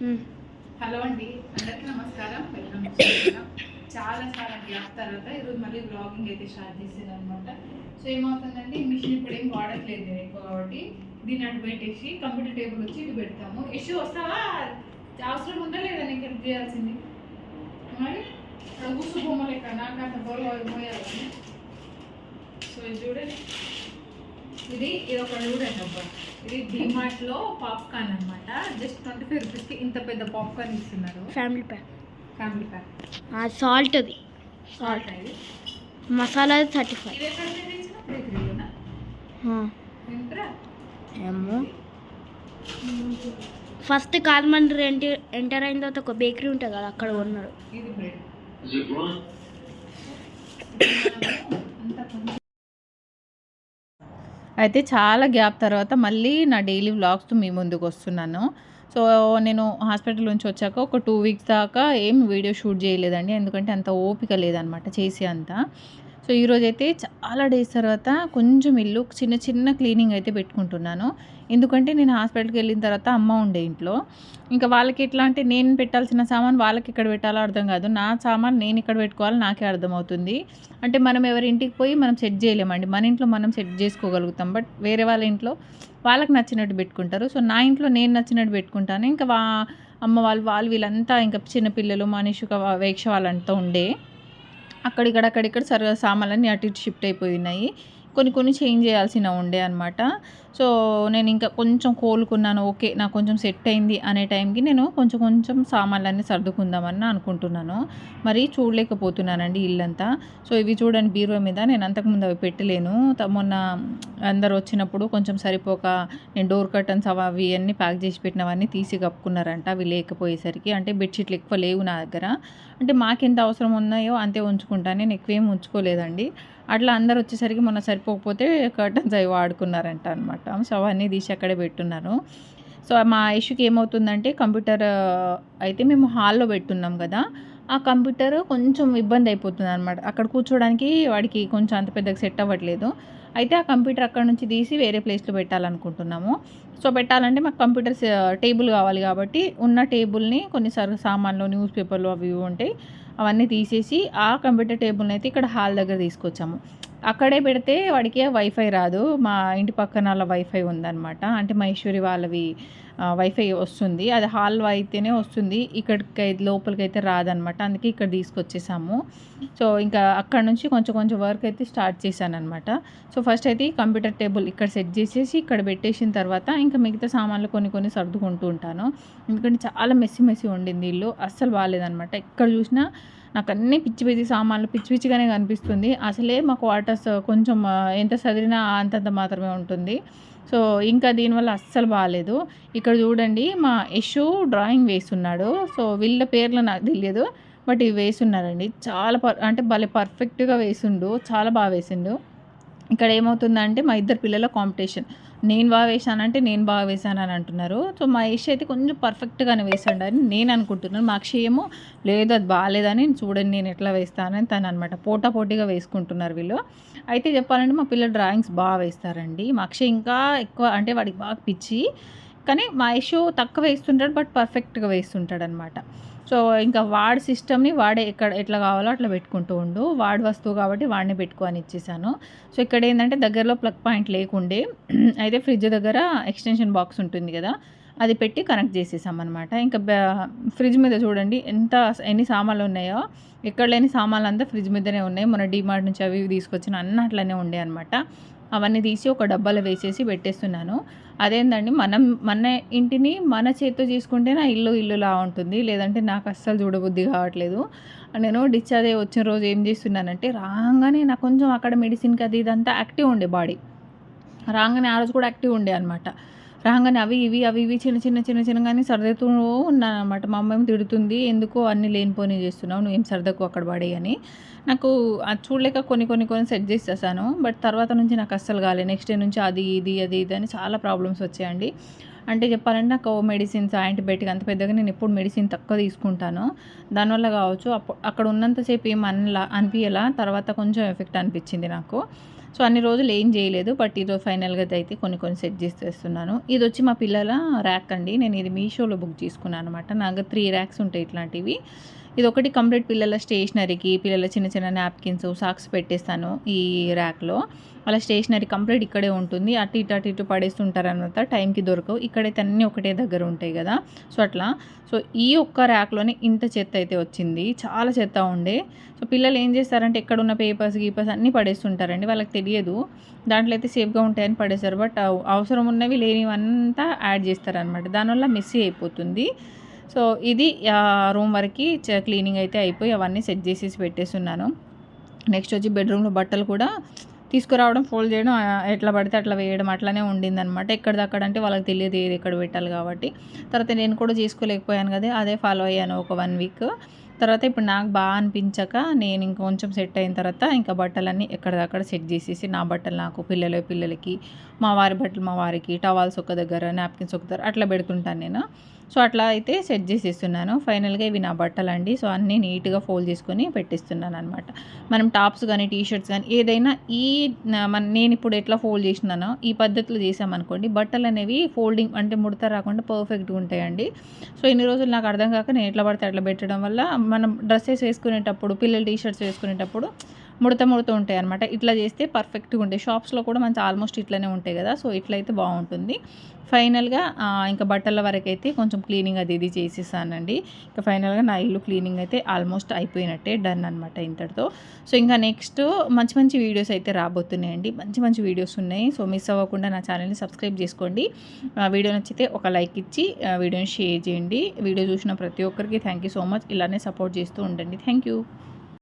Hello అండి అందరికీ నమస్కారం. వెల్కమ్ చాలా చాలా గ్యాప్ తర్వాత ఈరోజు మళ్ళీ బ్లాగింగ్ అయితే స్టార్ట్ చేసేది అనమాట సో ఏమవుతుందంటే ఈ మిషన్ ఇప్పుడు ఏం వాడట్లేదు నేను ఎక్కువ కాబట్టి దీన్ని అటు పెట్టేసి కంప్యూటర్ టేబుల్ వచ్చి ఇటు పెడతాము. ఇష్యూ వస్తావా? అవసరం ఉందా లేదా నీకు హెల్ప్ చేయాల్సింది? మరి? ఇక్కడ కూసు బొమ్మ నాకు అంత బోలో మోయాలి సో ఇది చూడండి. ఇది ఇది ఒక చూడండి అబ్బా. ఇది డిమార్ట్లో పాప్కార్న్ అన్నమాట. జస్ట్ ట్వంటీ ఫైవ్ రూపీస్కి ఇంత పెద్ద పాప్కార్న్ ఇస్తున్నారు. Family pack family pack salt అది. సాల్ట్ ఇది? మసాలా థర్టీ ఫైవ్ ఏమో. ఫస్ట్ కాల్మండ్రి ఎంటర్ ఎంటర్ అయిన తర్వాత ఒక బేకరీ ఉంటుంది కదా అక్కడ కొన్నాడు ఇది బ్రెడ్ Is it wrong? అంత కొంచెం అయితే చాలా గ్యాప్ తర్వాత మళ్ళీ నా డైలీ వ్లాగ్స్తో మీ ముందుకు వస్తున్నాను. సో నేను హాస్పిటల్ నుంచి వచ్చాక ఒక టూ వీక్స్ దాకా ఏం వీడియో షూట్ చేయలేదండి. ఎందుకంటే అంత ఓపిక లేదనమాట చేసే అంతా. సో ఈరోజు అయితే చాలా డేస్ తర్వాత కొంచెం ఇల్లు చిన్న చిన్న క్లీనింగ్ అయితే పెట్టుకుంటున్నాను. ఎందుకంటే నేను హాస్పిటల్కి వెళ్ళిన తర్వాత అమ్మ ఉండే ఇంట్లో. ఇంకా వాళ్ళకి ఎట్లా అంటే నేను పెట్టాల్సిన సామాన్ వాళ్ళకి ఇక్కడ పెట్టాలో అర్థం కాదు. నా సామాన్ నేను ఇక్కడ పెట్టుకోవాలి నాకే అర్థమవుతుంది. అంటే మనం ఎవరి ఇంటికి పోయి మనం సెట్ చేయలేమండి. మన ఇంట్లో మనం సెట్ చేసుకోగలుగుతాం. బట్ వేరే వాళ్ళ ఇంట్లో వాళ్ళకి నచ్చినట్టు పెట్టుకుంటారు. సో నా ఇంట్లో నేను నచ్చినట్టు పెట్టుకుంటాను. ఇంకా వా అమ్మ వాళ్ళు వాళ్ళు వీళ్ళంతా ఇంకా చిన్నపిల్లలు మనిషి వేక్ష వాళ్ళంతా ఉండే. అక్కడిక్కడ అక్కడిక్కడ సరిగా సామాన్లన్నీ అటు ఇటు షిఫ్ట్ అయిపోయి ఉన్నాయి. కొన్ని కొన్ని చేంజ్ చేయాల్సిన ఉండే అనమాట సో నేను ఇంకా కొంచెం కోలుకున్నాను ఓకే నాకు కొంచెం సెట్ అయింది అనే టైంకి నేను కొంచెం కొంచెం సామాన్లన్నీ సర్దుకుందామని అనుకుంటున్నాను. మరి చూడలేకపోతున్నానండి ఇల్లంతా. సో ఇవి చూడండి బీరువా మీద నేను అంతకుముందు అవి పెట్టలేను. మొన్న అందరు వచ్చినప్పుడు కొంచెం సరిపోక నేను డోర్ కర్టన్స్ అవి అవి అన్నీ ప్యాక్ చేసి పెట్టినవన్నీ తీసి కప్పుకున్నారంట అవి లేకపోయేసరికి. అంటే బెడ్షీట్లు ఎక్కువ లేవు నా దగ్గర. అంటే మాకెంత అవసరం ఉన్నాయో అంతే ఉంచుకుంటాను నేను ఎక్కువేం ఉంచుకోలేదండి. అట్లా అందరు వచ్చేసరికి మొన్న సరిపోకపోతే కర్టన్స్ అవి వాడుకున్నారంట అనమాట సో అవన్నీ తీసి అక్కడే పెట్టున్నారు. సో మా ఇష్యూకి ఏమవుతుందంటే కంప్యూటర్ అయితే మేము హాల్లో పెట్టున్నాం కదా ఆ కంప్యూటర్ కొంచెం ఇబ్బంది అయిపోతుంది అనమాట అక్కడ కూర్చోడానికి వాడికి కొంచెం అంత పెద్దగా సెట్ అవ్వట్లేదు. అయితే ఆ కంప్యూటర్ అక్కడ నుంచి తీసి వేరే ప్లేస్లో పెట్టాలనుకుంటున్నాము. సో పెట్టాలంటే మాకు కంప్యూటర్ టేబుల్ కావాలి కాబట్టి ఉన్న టేబుల్ని కొన్ని సామాన్లు న్యూస్ పేపర్లు అవి ఇవి ఉంటాయి అవన్నీ తీసేసి ఆ కంప్యూటర్ టేబుల్ని అయితే ఇక్కడ హాల్ దగ్గర తీసుకొచ్చాము. అక్కడే పెడితే వాడికి వైఫై రాదు. మా ఇంటి పక్కన వాళ్ళ వైఫై ఉందన్నమాట. అంటే మహేశ్వరి వాళ్ళవి వైఫై వస్తుంది. అది హాల్ అయితేనే వస్తుంది. ఇక్కడికి లోపలికి అయితే రాదనమాట అందుకే ఇక్కడ తీసుకొచ్చేసాము. సో ఇంకా అక్కడ నుంచి కొంచెం కొంచెం వర్క్ అయితే స్టార్ట్ చేశానమాట సో ఫస్ట్ అయితే ఈ కంప్యూటర్ టేబుల్ ఇక్కడ సెట్ చేసేసి ఇక్కడ పెట్టేసిన తర్వాత ఇంకా మిగతా సామాన్లు కొన్ని కొన్ని సర్దుకుంటూ ఉంటాను. ఎందుకంటే చాలా మెస్సి మెస్సి ఉండింది ఇల్లు. అస్సలు బాగాలేదనమాట ఎక్కడ చూసినా నాకు అన్నీ పిచ్చి పిచ్చి సామాన్లు పిచ్చి పిచ్చిగానే కనిపిస్తుంది. అసలే మాకు వాటర్స్ కొంచెం ఎంత చదివినా అంతంత మాత్రమే ఉంటుంది. సో ఇంకా దీనివల్ల అస్సలు బాగాలేదు ఇక్కడ చూడండి మా యశు డ్రాయింగ్ వేస్తున్నాడు. సో వీళ్ళ పేర్లు నాకు తెలియదు బట్ ఇవి వేస్తున్నారండి. చాలా పర్ అంటే భలే పర్ఫెక్ట్గా వేసిండు. చాలా బాగా వేసిండు. ఇక్కడ ఏమవుతుందంటే మా ఇద్దరు పిల్లల కాంపిటీషన్. నేను బాగా వేసానంటే నేను బాగా వేసాను అని అంటున్నారు. సో మా యష్ అయితే కొంచెం పర్ఫెక్ట్గానే వేసాడు అని నేను అనుకుంటున్నాను. మా అక్షయ్ ఏమో లేదు అది బాగాలేదని చూడండి నేను ఎట్లా వేస్తానని తను అనమాట పోటా పోటీగా వేసుకుంటున్నారు వీళ్ళు. అయితే చెప్పాలంటే మా పిల్లలు డ్రాయింగ్స్ బాగా వేస్తారండి. మా అక్షయ్ ఇంకా ఎక్కువ అంటే వాడికి బాగా పిచ్చి. కానీ మా యష్ తక్కువ వేస్తుంటాడు బట్ పర్ఫెక్ట్గా వేస్తుంటాడు అనమాట సో ఇంకా వాడి సిస్టమ్ని వాడే ఎక్కడ ఎట్లా కావాలో అట్లా పెట్టుకుంటూ ఉండు. వాడి వస్తువు కాబట్టి వాడిని పెట్టుకొని ఇచ్చేసాను. సో ఇక్కడ ఏంటంటే దగ్గరలో ప్లగ్ పాయింట్ లేకుండే అయితే ఫ్రిడ్జ్ దగ్గర ఎక్స్టెన్షన్ బాక్స్ ఉంటుంది కదా అది పెట్టి కనెక్ట్ చేసేసాం అనమాట ఇంకా ఫ్రిడ్జ్ మీద చూడండి ఎంత ఎన్ని సామాన్లు ఉన్నాయో ఎక్కడ లేని సామాన్లు అంతా ఫ్రిడ్జ్ మీదనే ఉన్నాయి. మన డిమార్ట్ నుంచి అవి ఇవి తీసుకొచ్చిన అన్న అట్లనే ఉండే అనమాట అవన్నీ తీసి ఒక డబ్బాలో వేసేసి పెట్టేస్తున్నాను. అదేందండి మనం మన ఇంటిని మన చేత్తో చేసుకుంటే నా ఇల్లు ఇల్లులా ఉంటుంది. లేదంటే నాకు అస్సలు చూడబుద్ధి కావట్లేదు. నేను డిశ్చార్జ్ అయ్యి వచ్చిన రోజు ఏం చేస్తున్నానంటే రాగానే నాకు కొంచెం అక్కడ మెడిసిన్కి అది ఇదంతా యాక్టివ్ ఉండే బాడీ రాగానే ఆ రోజు కూడా యాక్టివ్ ఉండే అనమాట రాగానే అవి ఇవి అవి ఇవి చిన్న చిన్న చిన్న చిన్నగానే సర్దుతూ ఉన్నాను అనమాట మా అమ్మ ఏమో తిడుతుంది ఎందుకో అన్ని లేనిపోని చేస్తున్నావు నువ్వేం సర్దకు అక్కడ పడేయని నాకు అది చూడలేక కొన్ని కొన్ని కొన్ని సెట్ చేసేసాను బట్ తర్వాత నుంచి నాకు అస్సలు కాలేదు నెక్స్ట్ డే నుంచి అది ఇది అది ఇది అని చాలా ప్రాబ్లమ్స్ వచ్చాయండి. అంటే చెప్పాలంటే నాకు మెడిసిన్స్ యాంటీబయాటిక్ అంత పెద్దగా నేను ఎప్పుడు మెడిసిన్ తక్కువ తీసుకుంటాను. దానివల్ల కావచ్చు అప్పుడు అక్కడ ఉన్నంతసేపు ఏం అనలా అనిపించలా తర్వాత కొంచెం ఎఫెక్ట్ అనిపించింది నాకు. సో అన్ని రోజులు ఏం చేయలేదు. బట్ ఈరోజు ఫైనల్గా అయితే కొన్ని కొన్ని సెట్ చేసేస్తున్నాను. ఇది వచ్చి మా పిల్లల ర్యాక్ అండి. నేను ఇది మీషోలో బుక్ చేసుకున్నాను అనమాట నాకు త్రీ ర్యాక్స్ ఉంటాయి ఇట్లాంటివి. ఇది ఒకటి కంప్లీట్ పిల్లల స్టేషనరీకి పిల్లల చిన్న చిన్న నాప్కిన్స్ సాక్స్ పెట్టేస్తాను ఈ ర్యాక్లో. వాళ్ళ స్టేషనరీ కంప్లీట్ ఇక్కడే ఉంటుంది. అటు ఇటు అటు ఇటు పడేస్తుంటారు అనమాట టైంకి దొరకవు. ఇక్కడైతే అన్నీ ఒకటే దగ్గర ఉంటాయి కదా. సో అట్లా. సో ఈ ఒక్క ర్యాక్లోనే ఇంత చెత్త అయితే వచ్చింది. చాలా చెత్త ఉండే. సో పిల్లలు ఏం చేస్తారంటే ఎక్కడ ఉన్న పేపర్స్ గీపర్స్ అన్నీ పడేస్తుంటారండి. వాళ్ళకి తెలియదు. దాంట్లో అయితే సేఫ్గా ఉంటాయని పడేస్తారు. బట్ అవసరం ఉన్నవి లేనివంతా యాడ్ చేస్తారనమాట దానివల్ల మిస్ అయిపోతుంది. సో ఇది రూమ్ వరకు క్లీనింగ్ అయితే అయిపోయి అవన్నీ సెట్ చేసేసి పెట్టేస్తున్నాను నెక్స్ట్ వచ్చి బెడ్రూమ్లో బట్టలు కూడా తీసుకురావడం ఫోల్డ్ చేయడం ఎట్లా పడితే అట్లా వేయడం అట్లానే ఉండిందనమాట ఎక్కడిదక్కడ అంటే వాళ్ళకి తెలియదు ఏది ఎక్కడ పెట్టాలి కాబట్టి. తర్వాత నేను కూడా చేసుకోలేకపోయాను కదా అదే ఫాలో అయ్యాను ఒక వన్ వీక్ తర్వాత ఇప్పుడు నాకు బాగా అనిపించక నేను ఇంకొంచెం సెట్ అయిన తర్వాత ఇంకా బట్టలన్నీ ఎక్కడిదక్కడ సెట్ చేసేసి నా బట్టలు నాకు పిల్లల పిల్లలకి మా వారి బట్టలు మా వారికి టవాల్స్ ఒక దగ్గర నాప్కిన్స్ ఒక దగ్గర అట్లా పెడుతుంటాను నేను. సో అట్లా అయితే సెట్ చేసేస్తున్నాను. ఫైనల్గా ఇవి నా బట్టలు అండి సో అన్నీ నీట్గా ఫోల్డ్ చేసుకొని పెట్టిస్తున్నాను అనమాట మనం టాప్స్ కానీ టీ షర్ట్స్ కానీ ఏదైనా ఈ మన నేను ఇప్పుడు ఎట్లా ఫోల్డ్ చేసినానో ఈ పద్ధతిలో చేసామనుకోండి బట్టలు అనేవి ఫోల్డింగ్ అంటే ముడత రాకుండా పర్ఫెక్ట్గా ఉంటాయండి. సో ఇన్ని రోజులు నాకు అర్థం కాక నేను ఎట్లా పడితే అట్లా పెట్టడం వల్ల మనం డ్రెస్సెస్ వేసుకునేటప్పుడు పిల్లలు టీ షర్ట్స్ వేసుకునేటప్పుడు ముడత ముడత ఉంటాయి అనమాట ఇట్లా చేస్తే పర్ఫెక్ట్గా ఉంటాయి. షాప్స్లో కూడా మంచి ఆల్మోస్ట్ ఇట్లనే ఉంటాయి కదా. సో ఇట్లయితే బాగుంటుంది. ఫైనల్గా ఇంకా బట్టల వరకు అయితే కొంచెం క్లీనింగ్ అది ఇది చేసేసానండి. ఇంకా ఫైనల్గా నా ఇల్లు క్లీనింగ్ అయితే ఆల్మోస్ట్ అయిపోయినట్టే డన్ అనమాట ఇంతటితో. సో ఇంకా నెక్స్ట్ మంచి మంచి వీడియోస్ అయితే రాబోతున్నాయండి. మంచి మంచి వీడియోస్ ఉన్నాయి. సో మిస్ అవ్వకుండా నా ఛానల్ని సబ్స్క్రైబ్ చేసుకోండి. వీడియో నచ్చితే ఒక లైక్ ఇచ్చి వీడియోని షేర్ చేయండి. వీడియో చూసిన ప్రతి ఒక్కరికి థ్యాంక్ యూ సో మచ్ ఇలానే సపోర్ట్ చేస్తూ ఉండండి. Thank you